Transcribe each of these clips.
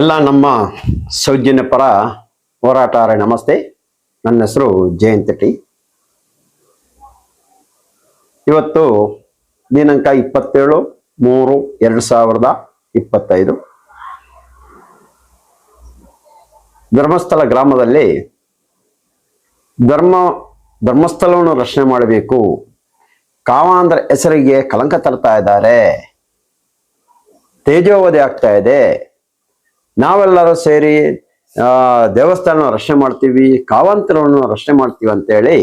ಎಲ್ಲ ನಮ್ಮ ಸೌಜನ್ಯ ಪರ ಹೋರಾಟಾರೆ ನಮಸ್ತೆ. ನನ್ನ ಹೆಸರು ಜಯಂತ ಟಿ. ಇವತ್ತು ದಿನಾಂಕ ಇಪ್ಪತ್ತೇಳು ಮೂರು ಎರಡು ಸಾವಿರದ ಇಪ್ಪತ್ತೈದು. ಧರ್ಮಸ್ಥಳ ಗ್ರಾಮದಲ್ಲಿ ಧರ್ಮ, ಧರ್ಮಸ್ಥಳವನ್ನು ರಕ್ಷಣೆ ಮಾಡಬೇಕು. ಕಾವಾಂಧ್ರ ಹೆಸರಿಗೆ ಕಳಂಕ ತರ್ತಾ ಇದ್ದಾರೆ. ತೇಜೋವಧಿ ಆಗ್ತಾ ಇದೆ. ನಾವೆಲ್ಲರೂ ಸೇರಿ ದೇವಸ್ಥಾನ ರಕ್ಷಣೆ ಮಾಡ್ತೀವಿ, ಕಾವಂತರವನ್ನು ರಕ್ಷಣೆ ಮಾಡ್ತೀವಿ ಅಂತೇಳಿ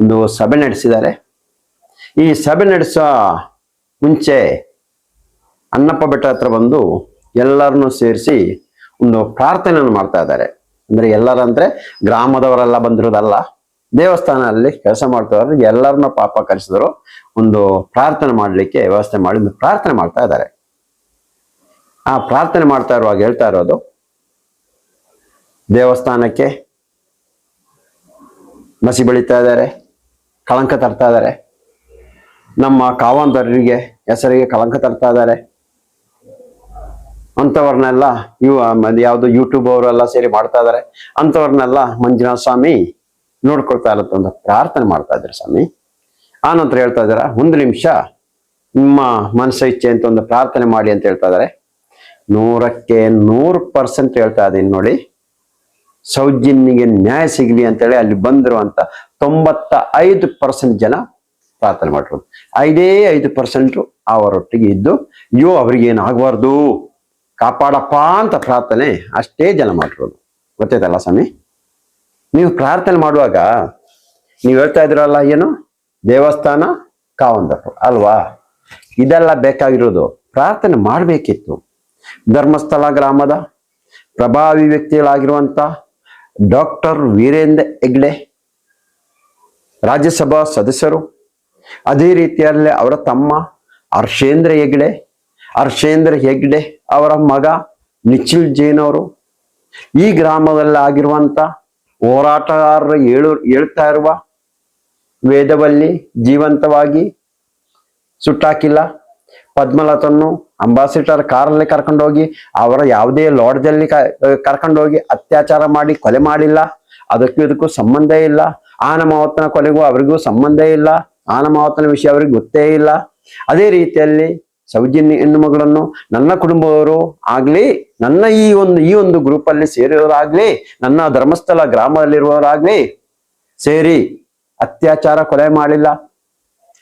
ಒಂದು ಸಭೆ ನಡೆಸಿದ್ದಾರೆ. ಈ ಸಭೆ ನಡೆಸೋ ಮುಂಚೆ ಅನ್ನಪ್ಪ ಬೆಟ್ಟ ಹತ್ರ ಬಂದು ಎಲ್ಲರನ್ನು ಸೇರಿಸಿ ಒಂದು ಪ್ರಾರ್ಥನೆಯನ್ನು ಮಾಡ್ತಾ ಇದ್ದಾರೆ. ಅಂದ್ರೆ ಎಲ್ಲರಂದ್ರೆ ಗ್ರಾಮದವರೆಲ್ಲ ಬಂದಿರೋದಲ್ಲ, ದೇವಸ್ಥಾನದಲ್ಲಿ ಕೆಲಸ ಮಾಡ್ತಾರೆ ಎಲ್ಲರನ್ನ ಪಾಪ ಕರೆಸಿದ್ರು, ಒಂದು ಪ್ರಾರ್ಥನೆ ಮಾಡಲಿಕ್ಕೆ ವ್ಯವಸ್ಥೆ ಮಾಡಿ ಒಂದು ಪ್ರಾರ್ಥನೆ ಮಾಡ್ತಾ ಇದ್ದಾರೆ. ಆ ಪ್ರಾರ್ಥನೆ ಮಾಡ್ತಾ ಇರುವಾಗ ಹೇಳ್ತಾ ಇರೋದು, ದೇವಸ್ಥಾನಕ್ಕೆ ಮಸಿ ಬೆಳೀತಾ ಇದ್ದಾರೆ, ಕಳಂಕ ತರ್ತಾ ಇದ್ದಾರೆ. ನಮ್ಮ ಕಾವಂತರಿಗೆ ಹೆಸರಿಗೆ ಕಳಂಕ ತರ್ತಾ ಇದ್ದಾರೆ. ಅಂಥವ್ರನ್ನೆಲ್ಲ ಇವ ಯಾವುದು ಯೂಟ್ಯೂಬ್ ಅವರೆಲ್ಲ ಸೇರಿ ಮಾಡ್ತಾ ಇದ್ದಾರೆ. ಅಂಥವ್ರನ್ನೆಲ್ಲ ಮಂಜುನಾಥ ಸ್ವಾಮಿ ನೋಡ್ಕೊಳ್ತಾ ಇರುತ್ತೆ, ಒಂದು ಪ್ರಾರ್ಥನೆ ಮಾಡ್ತಾ ಇದ್ದಾರೆ ಸ್ವಾಮಿ. ಆ ನಂತರ ಹೇಳ್ತಾ ಇದ್ದಾರೆ, ಒಂದು ನಿಮಿಷ ನಿಮ್ಮ ಮನಸ್ಸ ಇಚ್ಛೆ ಅಂತ ಒಂದು ಪ್ರಾರ್ಥನೆ ಮಾಡಿ ಅಂತ ಹೇಳ್ತಾ ಇದ್ದಾರೆ. ನೂರಕ್ಕೆ ನೂರು ಪರ್ಸೆಂಟ್ ಹೇಳ್ತಾ ಇದ್ದೀನಿ ನೋಡಿ. ಸೌಜನ್ಯಿಗೆ ನ್ಯಾಯ ಸಿಗಲಿ ಅಂತೇಳಿ ಅಲ್ಲಿ ಬಂದಿರುವಂತ ತೊಂಬತ್ತ ಐದು ಪರ್ಸೆಂಟ್ ಜನ ಪ್ರಾರ್ಥನೆ ಮಾಡಿರೋದು ಐದೇ ಐದು ಪರ್ಸೆಂಟ್ ಅವರೊಟ್ಟಿಗೆ ಇದ್ದು, ಅಯ್ಯೋ ಅವ್ರಿಗೇನು ಆಗಬಾರ್ದು? ಕಾಪಾಡಪ್ಪ ಅಂತ ಪ್ರಾರ್ಥನೆ ಅಷ್ಟೇ ಜನ ಮಾಡಿರೋದು ಗೊತ್ತೈತಲ್ಲ ಸ್ವಾಮಿ? ನೀವು ಪ್ರಾರ್ಥನೆ ಮಾಡುವಾಗ ನೀವು ಹೇಳ್ತಾ ಇದ್ರಲ್ಲ ಏನು? ದೇವಸ್ಥಾನ, ಕಾವಂದಪ್ಪ. ಅಲ್ವಾ? ಇದೆಲ್ಲ ಬೇಕಾಗಿರೋದು. ಪ್ರಾರ್ಥನೆ ಮಾಡಬೇಕಿತ್ತು. ಧರ್ಮಸ್ಥಳ ಗ್ರಾಮದ ಪ್ರಭಾವಿ ವ್ಯಕ್ತಿಗಳಾಗಿರುವಂತ ಡಾಕ್ಟರ್ ವೀರೇಂದ್ರ ಹೆಗ್ಡೆ, ರಾಜ್ಯಸಭಾ ಸದಸ್ಯರು, ಅದೇ ರೀತಿಯಲ್ಲಿ ಅವರ ತಮ್ಮ ಹರ್ಷೇಂದ್ರ ಹೆಗ್ಡೆ ಹರ್ಷೇಂದ್ರ ಹೆಗ್ಡೆ ಅವರ ಮಗ ನಿಖಿಲ್ ಜೈನ್ ಅವರು ಈ ಗ್ರಾಮದಲ್ಲಿ ಆಗಿರುವಂತ ಹೋರಾಟಗಾರರು ಹೇಳು, ಹೇಳ್ತಾ ಇರುವ ವೇದವಲ್ಲಿ ಜೀವಂತವಾಗಿ ಸುಟ್ಟಾಕಿಲ್ಲ. ಪದ್ಮಲತನ್ನು ಅಂಬಾಸಿಡರ್ ಕಾರಲ್ಲಿ ಕರ್ಕೊಂಡೋಗಿ, ಅವರ ಯಾವುದೇ ಲಾಡ್ಜಲ್ಲಿ ಕರ್ಕೊಂಡೋಗಿ ಅತ್ಯಾಚಾರ ಮಾಡಿ, ಕೊಲೆ ಮಾಡಿಲ್ಲ. ಅದಕ್ಕೂ ಇದಕ್ಕೂ ಸಂಬಂಧ ಇಲ್ಲ. ಆನ ಮಾವತನ ಕೊಲೆಗೂ ಅವರಿಗೂ ಸಂಬಂಧ ಇಲ್ಲ. ಆನ ಮಾವತನ ವಿಷಯ ಅವ್ರಿಗೆ ಗೊತ್ತೇ ಇಲ್ಲ. ಅದೇ ರೀತಿಯಲ್ಲಿ ಸೌಜನ್ಯ ಹೆಣ್ಣು ಮಗಳನ್ನು ನನ್ನ ಕುಟುಂಬದವರು ಆಗ್ಲಿ, ನನ್ನ ಈ ಒಂದು ಈ ಒಂದು ಗ್ರೂಪ್ ಅಲ್ಲಿ ಸೇರಿರೋರಾಗ್ಲಿ, ನನ್ನ ಧರ್ಮಸ್ಥಳ ಗ್ರಾಮದಲ್ಲಿರುವವರಾಗ್ಲಿ ಸೇರಿ ಅತ್ಯಾಚಾರ, ಕೊಲೆ ಮಾಡಿಲ್ಲ.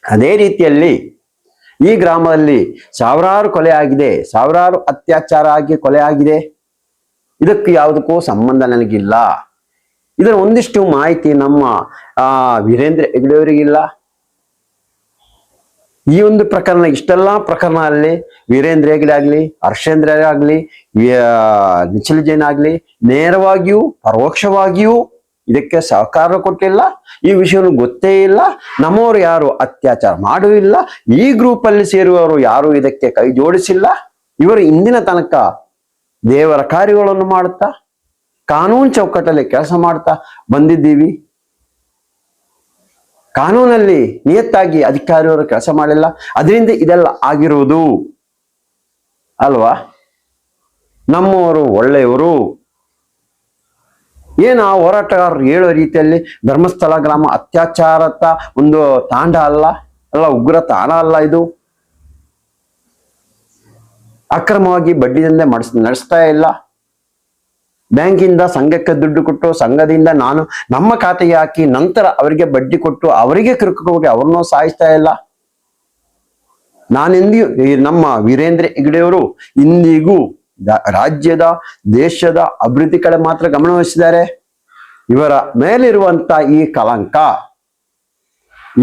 ಅದೇ ರೀತಿಯಲ್ಲಿ ಈ ಗ್ರಾಮದಲ್ಲಿ ಸಾವಿರಾರು ಕೊಲೆ ಆಗಿದೆ, ಸಾವಿರಾರು ಅತ್ಯಾಚಾರ ಆಗಿ ಕೊಲೆ ಆಗಿದೆ. ಇದಕ್ಕೂ ಯಾವುದಕ್ಕೂ ಸಂಬಂಧ ನನಗಿಲ್ಲ. ಇದರ ಒಂದಿಷ್ಟು ಮಾಹಿತಿ ನಮ್ಮ, ಆ, ವೀರೇಂದ್ರ ಹೆಗ್ಡೆಯವರಿಗಿಲ್ಲ ಈ ಒಂದು ಪ್ರಕರಣ, ಇಷ್ಟೆಲ್ಲಾ ಪ್ರಕರಣ ಅಲ್ಲಿ ವೀರೇಂದ್ರ ಹೆಗ್ಡೆ ಆಗ್ಲಿ, ಹರ್ಷೇಂದ್ರ ಆಗ್ಲಿ ನಿಖಿಲ್ ಜೈನ್ ಆಗ್ಲಿ, ನೇರವಾಗಿಯೂ, ಪರೋಕ್ಷವಾಗಿಯೂ ಇದಕ್ಕೆ ಸಹಕಾರ ಕೊಟ್ಟಿಲ್ಲ, ಈ ವಿಷಯನೂ ಗೊತ್ತೇ ಇಲ್ಲ, ನಮ್ಮವರು ಯಾರು ಅತ್ಯಾಚಾರ ಮಾಡುವಿಲ್ಲ ಈ ಗ್ರೂಪ್ ಅಲ್ಲಿ ಸೇರುವವರು ಯಾರು ಇದಕ್ಕೆ ಕೈ ಜೋಡಿಸಿಲ್ಲ, ಇವರು ಇಂದಿನ ತನಕ ದೇವರ ಕಾರ್ಯಗಳನ್ನು ಮಾಡುತ್ತಾ, ಕಾನೂನು ಚೌಕಟ್ಟಲ್ಲಿ ಕೆಲಸ ಮಾಡ್ತಾ ಬಂದಿದ್ದೀವಿ. ಕಾನೂನಲ್ಲಿ ನಿಯತ್ತಾಗಿ ಅಧಿಕಾರಿಯವರು ಕೆಲಸ ಮಾಡಿಲ್ಲ, ಅದರಿಂದ ಇದೆಲ್ಲ ಆಗಿರುವುದು. ಅಲ್ವಾ? ನಮ್ಮವರು ಒಳ್ಳೆಯವರು. ಏನು ಆ ಹೋರಾಟಗಾರರು ಹೇಳೋ ರೀತಿಯಲ್ಲಿ ಧರ್ಮಸ್ಥಳ ಗ್ರಾಮ ಅತ್ಯಾಚಾರತ ಒಂದು ತಾಂಡ ಅಲ್ಲ ಅಲ್ಲ ಉಗ್ರ ತಾಣ ಅಲ್ಲ ಇದು? ಅಕ್ರಮವಾಗಿ ಬಡ್ಡಿ ದಂಧೆ ಮಾಡಿಸ್, ನಡೆಸ್ತಾ ಇಲ್ಲ. ಬ್ಯಾಂಕಿಂದ ಸಂಘಕ್ಕೆ ದುಡ್ಡು ಕೊಟ್ಟು, ಸಂಘದಿಂದ ನಾನು ನಮ್ಮ ಖಾತೆಗೆ ಹಾಕಿ ನಂತರ ಅವರಿಗೆ ಬಡ್ಡಿ ಕೊಟ್ಟು ಅವರಿಗೆ ಹೋಗಿ ಅವ್ರನ್ನೂ ಸಾಯಿಸ್ತಾ ಇಲ್ಲ. ನಾನೆಂದಿಗೂ ಈ ನಮ್ಮ ವೀರೇಂದ್ರ ಹೆಗ್ಡೆಯವರು ಇಂದಿಗೂ ರಾಜ್ಯದ, ದೇಶದ ಅಭಿವೃದ್ಧಿ ಕಡೆ ಮಾತ್ರ ಗಮನವಹಿಸಿದ್ದಾರೆ ಇವರ ಮೇಲಿರುವಂತ ಈ ಕಲಂಕ,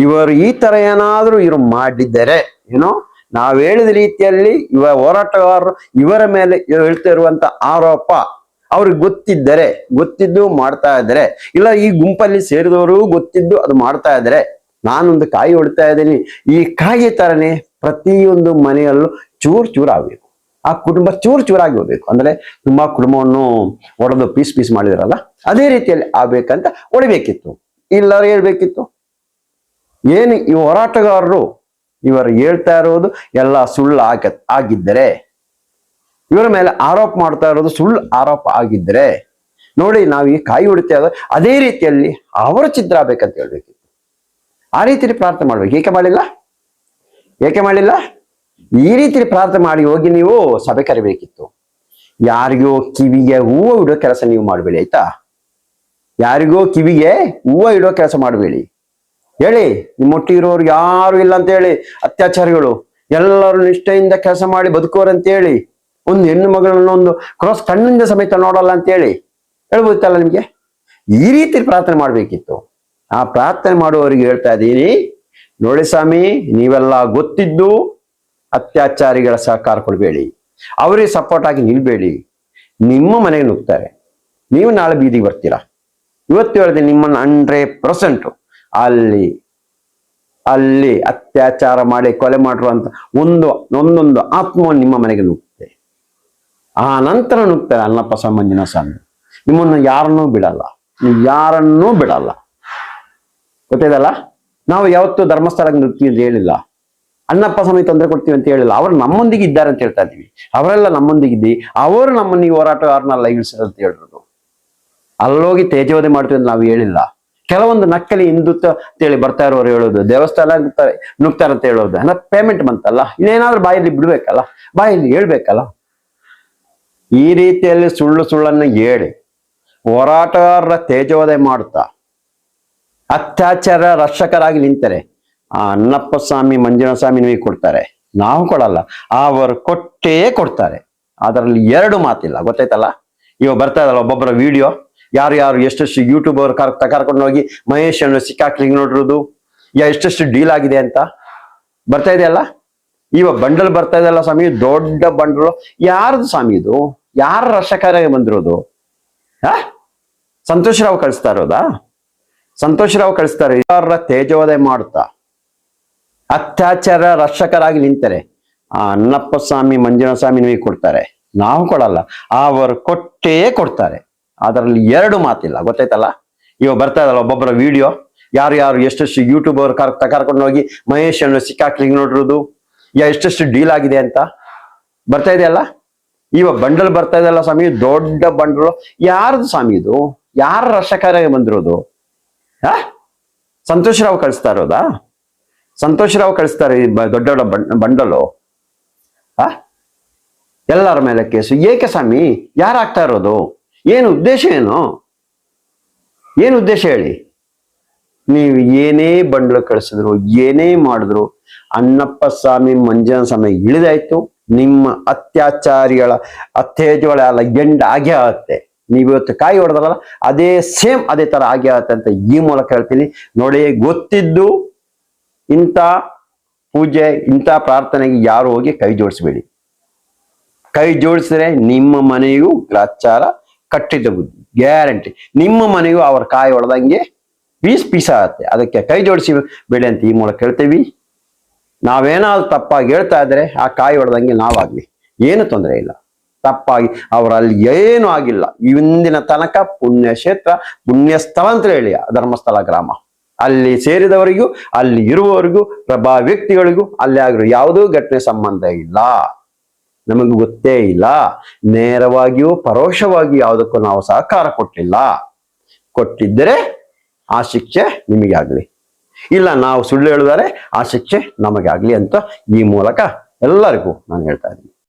ಇವರು ಈ ತರ ಏನಾದರೂ ಇವರು ಮಾಡಿದ್ದರೆ ಏನೋ ನಾವು ಹೇಳಿದ ರೀತಿಯಲ್ಲಿ ಇವ ಹೋರಾಟಗಾರರು ಇವರ ಮೇಲೆ ಹೇಳ್ತಾ ಇರುವಂತ ಆರೋಪ ಅವ್ರಿಗೆ ಗೊತ್ತಿದ್ದರೆ, ಗೊತ್ತಿದ್ದು ಮಾಡ್ತಾ ಇದ್ದಾರೆ, ಇಲ್ಲ ಈ ಗುಂಪಲ್ಲಿ ಸೇರಿದವರು ಗೊತ್ತಿದ್ದು ಅದು ಮಾಡ್ತಾ ಇದ್ದಾರೆ, ನಾನೊಂದು ಕಾಯಿ ಹೊಡಿತಾ ಇದ್ದೀನಿ. ಈ ಕಾಯಿ ತರನೇ ಪ್ರತಿಯೊಂದು ಮನೆಯಲ್ಲೂ ಚೂರ್ ಚೂರ್ ಆಗ್ಬೇಕು. ಆ ಕುಟುಂಬ ಚೂರು ಚೂರಾಗಿ ಹೋಗ್ಬೇಕು. ಅಂದ್ರೆ ತುಂಬಾ ಕುಟುಂಬವನ್ನು ಒಡೆದು ಪೀಸ್ ಪೀಸ್ ಮಾಡಿದ್ರಲ್ಲ, ಅದೇ ರೀತಿಯಲ್ಲಿ ಆಗ್ಬೇಕಂತ ಹೊಡಿಬೇಕಿತ್ತು ಇಲ್ಲರೂ ಹೇಳ್ಬೇಕಿತ್ತು. ಏನು ಈ ಹೋರಾಟಗಾರರು ಇವರು ಹೇಳ್ತಾ ಇರೋದು ಎಲ್ಲ ಸುಳ್ಳು ಆಗ, ಆಗಿದ್ದರೆ, ಇವರ ಮೇಲೆ ಆರೋಪ ಮಾಡ್ತಾ ಇರೋದು ಸುಳ್ಳು ಆರೋಪ ಆಗಿದ್ರೆ ನೋಡಿ ನಾವು ಈ ಕಾಯಿ ಹೊಡಿತಾ ಅದೇ ರೀತಿಯಲ್ಲಿ ಅವರ ಚಿತ್ರ ಆಗ್ಬೇಕಂತ ಹೇಳ್ಬೇಕಿತ್ತು. ಆ ರೀತಿಯಲ್ಲಿ ಪ್ರಾರ್ಥನೆ ಮಾಡ್ಬೇಕು. ಏಕೆ ಮಾಡಿಲ್ಲ? ಏಕೆ ಮಾಡಿಲ್ಲ? ಈ ರೀತಿ ಪ್ರಾರ್ಥನೆ ಮಾಡಿ ಹೋಗಿ ನೀವು ಸಭೆ ಕರಿಬೇಕಿತ್ತು. ಯಾರಿಗೋ ಕಿವಿಗೆ ಹೂವು ಇಡೋ ಕೆಲಸ ನೀವು ಮಾಡಬೇಡಿ, ಆಯ್ತಾ? ಯಾರಿಗೋ ಕಿವಿಗೆ ಹೂವು ಇಡೋ ಕೆಲಸ ಮಾಡಬೇಡಿ. ಹೇಳಿ ನಿಮ್ಮೊಟ್ಟಿಗಿರೋರು ಯಾರು ಇಲ್ಲ ಅಂತ ಹೇಳಿ, ಅತ್ಯಾಚಾರಿಗಳು, ಎಲ್ಲರೂ ನಿಷ್ಠೆಯಿಂದ ಕೆಲಸ ಮಾಡಿ ಬದುಕೋರಂತ ಹೇಳಿ, ಒಂದು ಹೆಣ್ಣು ಮಗಳನ್ನ ಒಂದು ಕ್ರಾಸ್ ಕಣ್ಣಿಂದ ಸಮೇತ ನೋಡಲ್ಲ ಅಂತ ಹೇಳಿ, ಹೇಳ್ಬೋದಿತ್ತಲ್ಲ ನಿಮ್ಗೆ? ಈ ರೀತಿ ಪ್ರಾರ್ಥನೆ ಮಾಡ್ಬೇಕಿತ್ತು. ಆ ಪ್ರಾರ್ಥನೆ ಮಾಡುವವರಿಗೆ ಹೇಳ್ತಾ ಇದ್ದೀನಿ, ನೋಡಿ ಸ್ವಾಮಿ, ನೀವೆಲ್ಲ ಗೊತ್ತಿದ್ದು ಅತ್ಯಾಚಾರಿಗಳ ಸಹಕಾರ ಕೊಡಬೇಡಿ. ಅವರಿಗೆ ಸಪೋರ್ಟ್ ಆಗಿ ನಿಲ್ಬೇಡಿ. ನಿಮ್ಮ ಮನೆಗೆ ನುಗ್ತಾರೆ. ನೀವು ನಾಳೆ ಬೀದಿಗೆ ಬರ್ತೀರಾ? ಇವತ್ತು ಹೇಳಿದೆ ನಿಮ್ಮನ್ನು ಹಂಡ್ರೆಡ್ ಪರ್ಸೆಂಟ್ ಅಲ್ಲಿ ಅಲ್ಲಿ ಅತ್ಯಾಚಾರ ಮಾಡಿ, ಕೊಲೆ ಮಾಡಿರುವಂತ ಒಂದು, ಒಂದೊಂದು ಆತ್ಮವನ್ನು ನಿಮ್ಮ ಮನೆಗೆ ನುಗ್ಗುತ್ತೆ ಆ ನಂತರ ನುಗ್ತಾರೆ ಅಲ್ಲಪ್ಪ ಸಂಬಂಧಿನ ಸ್ವಾಮಿ ನಿಮ್ಮನ್ನು ಯಾರನ್ನೂ ಬಿಡಲ್ಲ. ನೀವು ಯಾರನ್ನೂ ಬಿಡಲ್ಲ. ಗೊತ್ತಿದಲ್ಲ ನಾವು ಯಾವತ್ತೂ ಧರ್ಮಸ್ಥಳಕ್ಕೆ ನೃತ್ಯ ಅಂತ ಹೇಳಿಲ್ಲ. ಅಣ್ಣಪ್ಪ ಸ್ವಾಮಿ ತೊಂದರೆ ಕೊಡ್ತೀವಿ ಅಂತ ಹೇಳಿಲ್ಲ. ಅವರು ನಮ್ಮೊಂದಿಗೆ ಇದ್ದಾರೆ ಅಂತ ಹೇಳ್ತಾ ಇದ್ದೀವಿ. ಅವರೆಲ್ಲ ನಮ್ಮೊಂದಿಗಿದ್ದಿ. ಅವರು ನಮ್ಮನ್ನಿಗೆ ಹೋರಾಟಗಾರನಲ್ಲ ಇಳಿಸಿದ್ರು ಅಂತ ಹೇಳಿರೋದು. ಅಲ್ಲೋಗಿ ತೇಜೋದೆ ಮಾಡ್ತೀವಿ ಅಂತ ನಾವು ಹೇಳಿಲ್ಲ. ಕೆಲವೊಂದು ನಕ್ಕಲಿ ಹಿಂದುತ್ವ ಅಂತೇಳಿ ಬರ್ತಾ ಇರೋರು ಹೇಳೋದು. ದೇವಸ್ಥಾನ ನುಗ್ತಾರೆ ಅಂತ ಹೇಳೋದು. ಅಂದ್ರೆ ಪೇಮೆಂಟ್ ಬಂತಲ್ಲ? ಇನ್ನೇನಾದ್ರೂ ಬಾಯಲ್ಲಿ ಬಿಡ್ಬೇಕಲ್ಲ? ಬಾಯಲ್ಲಿ ಹೇಳ್ಬೇಕಲ್ಲ? ಈ ರೀತಿಯಲ್ಲಿ ಸುಳ್ಳು ಸುಳ್ಳನ್ನ ಹೇಳಿ ಹೋರಾಟಗಾರರ ತೇಜೋದಯ ಮಾಡುತ್ತಾ ಅತ್ಯಾಚಾರ ರಕ್ಷಕರಾಗಿ ನಿಂತರೆ ಆ ಅನ್ನಪ್ಪ ಸ್ವಾಮಿ, ಮಂಜುನಾಥ ಸ್ವಾಮಿ ನಿಮಗೆ ಕೊಡ್ತಾರೆ. ನಾವು ಕೊಡಲ್ಲ, ಅವರು ಕೊಟ್ಟೇ ಕೊಡ್ತಾರೆ. ಅದರಲ್ಲಿ ಎರಡು ಮಾತಿಲ್ಲ, ಗೊತ್ತಾಯ್ತಲ್ಲ? ಇವಾಗ ಬರ್ತಾ ಇದ್ದಲ್ಲ ಒಬ್ಬೊಬ್ಬರ ವಿಡಿಯೋ ಯಾರು ಯಾರು ಎಷ್ಟೆಷ್ಟು ಯೂಟ್ಯೂಬರ್ ಕರ್, ಕರ್ಕೊಂಡು ಹೋಗಿ ಮಹೇಶ್ ಅನ್ನು ಸಿಕ್ಕಾಕ್ಲಿಂಗ್ ನೋಡಿರೋದು, ಯಾ ಎಷ್ಟೆಷ್ಟು ಡೀಲ್ ಆಗಿದೆ ಅಂತ. ಬರ್ತಾ ಇದೆಯಲ್ಲ? ಇವ ಬಂಡಲ್ ಬರ್ತಾ ಇದೆಯಲ್ಲ ಸ್ವಾಮಿ, ದೊಡ್ಡ ಬಂಡಲು. ಯಾರ್ದು ಸ್ವಾಮಿ ಇದು? ಯಾರ ರಕ್ಷಕರಾಗಿ ಬಂದಿರೋದು? ಹಾ? ಸಂತೋಷ್ ರಾವ್ ಕಳಿಸ್ತಾ ಇರೋದಾ? ಸಂತೋಷ್ ರಾವ್ ಕಳಿಸ್ತಾರೆ, ಯಾರ ತೇಜೋದಯ ಮಾಡುತ್ತಾ ಅತ್ಯಾಚಾರ ರಕ್ಷಕರಾಗಿ ನಿಂತರೆ, ಆ ಅನ್ನಪ್ಪ ಸ್ವಾಮಿ, ಮಂಜುನಾಥ ಸ್ವಾಮಿ ನಿಮಗೆ ಕೊಡ್ತಾರೆ. ನಾವು ಕೊಡಲ್ಲ, ಅವರು ಕೊಟ್ಟೇ ಕೊಡ್ತಾರೆ. ಅದರಲ್ಲಿ ಎರಡು ಮಾತಿಲ್ಲ, ಗೊತ್ತಾಯ್ತಲ್ಲ? ಇವಾಗ ಬರ್ತಾ ಇದ್ದಲ್ಲ ಒಬ್ಬೊಬ್ಬರ ವಿಡಿಯೋ ಯಾರು ಯಾರು ಎಷ್ಟೆಷ್ಟು ಯೂಟ್ಯೂಬರ್ ಕರ್, ಕರ್ಕೊಂಡು ಹೋಗಿ ಮಹೇಶ್ ಅನ್ನು ಸಿಕ್ಕಾಕ್ಲಿಂಗ್ ನೋಡಿರೋದು, ಯಾ ಎಷ್ಟೆಷ್ಟು ಡೀಲ್ ಆಗಿದೆ ಅಂತ. ಬರ್ತಾ ಇದೆಯಲ್ಲ? ಇವ ಬಂಡಲ್ ಬರ್ತಾ ಇದೆಯಲ್ಲ ಸ್ವಾಮಿ, ದೊಡ್ಡ ಬಂಡಲು. ಯಾರ್ದು ಸ್ವಾಮಿ ಇದು? ಯಾರ ರಕ್ಷಕರಾಗಿ ಬಂದಿರೋದು? ಹಾ? ಸಂತೋಷರಾವ್ ಕಳಿಸ್ತಾ ಇರೋದಾ? ಸಂತೋಷ್ ರಾವ್ ಕಳಿಸ್ತಾರೆ ಈ ದೊಡ್ಡ ದೊಡ್ಡ ಬಂಡಲು. ಆ ಎಲ್ಲರ ಮೇಲೆ ಕೇಸು. ಏಕೆ ಸ್ವಾಮಿ? ಯಾರು ಆಗ್ತಾ ಇರೋದು? ಏನು ಉದ್ದೇಶ ಏನು? ಏನು ಉದ್ದೇಶ ಹೇಳಿ? ನೀವು ಏನೇ ಬಂಡಲು ಕಳಿಸಿದ್ರು, ಏನೇ ಮಾಡಿದ್ರು, ಅಣ್ಣಪ್ಪ ಸ್ವಾಮಿ ಮಂಜನ ಸ್ವಾಮಿ ಇಳಿದಾಯ್ತು. ನಿಮ್ಮ ಅತ್ಯಾಚಾರಿಗಳ ಅತ್ತೇಜಗಳ ಎಲ್ಲ ಎಂಡ್ ಆಗೇ ಆಗುತ್ತೆ. ನೀವಿವತ್ತು ಕಾಯಿ ಹೊಡೆದಲ್ಲ, ಅದೇ ಸೇಮ್ ಅದೇ ತರ ಆಗೇ ಆಗುತ್ತೆ ಅಂತ ಈ ಮೂಲಕ ಹೇಳ್ತೀನಿ. ನೋಡಿ, ಗೊತ್ತಿದ್ದು ಇಂಥ ಪೂಜೆ, ಇಂಥ ಪ್ರಾರ್ಥನೆಗೆ ಯಾರು ಹೋಗಿ ಕೈ ಜೋಡಿಸ್ಬೇಡಿ. ಕೈ ಜೋಡಿಸಿದ್ರೆ ನಿಮ್ಮ ಮನೆಯೂ ಗ್ರಾಚಾರ ಕಟ್ಟಿದ ಬುದ್ಧಿ, ಗ್ಯಾರಂಟಿ. ನಿಮ್ಮ ಮನೆಯೂ ಅವ್ರ ಕಾಯಿ ಹೊಡೆದಂಗೆ ಪೀಸ್ ಪೀಸ್ ಆಗುತ್ತೆ. ಅದಕ್ಕೆ ಕೈ ಜೋಡಿಸಿ ಬೇಡಿ ಅಂತ ಈ ಮೂಲಕ ಹೇಳ್ತೀವಿ. ನಾವೇನಾದ್ರು ತಪ್ಪಾಗಿ ಹೇಳ್ತಾ ಇದ್ರೆ ಆ ಕಾಯಿ ಹೊಡೆದಂಗೆ ನಾವಾಗ್ಲಿ. ಏನು ತೊಂದರೆ ಇಲ್ಲ. ತಪ್ಪಾಗಿ ಅವರಲ್ಲಿ ಏನು ಆಗಿಲ್ಲ. ಇಂದಿನ ತನಕ ಪುಣ್ಯ ಕ್ಷೇತ್ರ ಪುಣ್ಯ ಸ್ಥಳ ಅಂತ ಹೇಳಿ, ಧರ್ಮಸ್ಥಳ ಗ್ರಾಮ. ಅಲ್ಲಿ ಸೇರಿದವರಿಗೂ, ಅಲ್ಲಿ ಇರುವವರಿಗೂ, ಪ್ರಭಾ ವ್ಯಕ್ತಿಗಳಿಗೂ ಅಲ್ಲಿ ಆಗಿರೋ ಯಾವುದೂ ಘಟನೆ ಸಂಬಂಧ ಇಲ್ಲ. ನಮಗೆ ಗೊತ್ತೇ ಇಲ್ಲ. ನೇರವಾಗಿಯೂ ಪರೋಕ್ಷವಾಗಿಯೂ ಯಾವುದಕ್ಕೂ ನಾವು ಸಹಕಾರ ಕೊಟ್ಟಿಲ್ಲ. ಕೊಟ್ಟಿದ್ದರೆ ಆ ಶಿಕ್ಷೆ ನಿಮಗೆ ಆಗಲಿ ಇಲ್ಲ, ನಾವು ಸುಳ್ಳು ಹೇಳಿದರೆ ಆ ಶಿಕ್ಷೆ ನಮಗೆ ಆಗಲಿ ಅಂತ ಈ ಮೂಲಕ ಎಲ್ಲರಿಗೂ ನಾನು ಹೇಳ್ತಾ ಇದ್ದೀನಿ.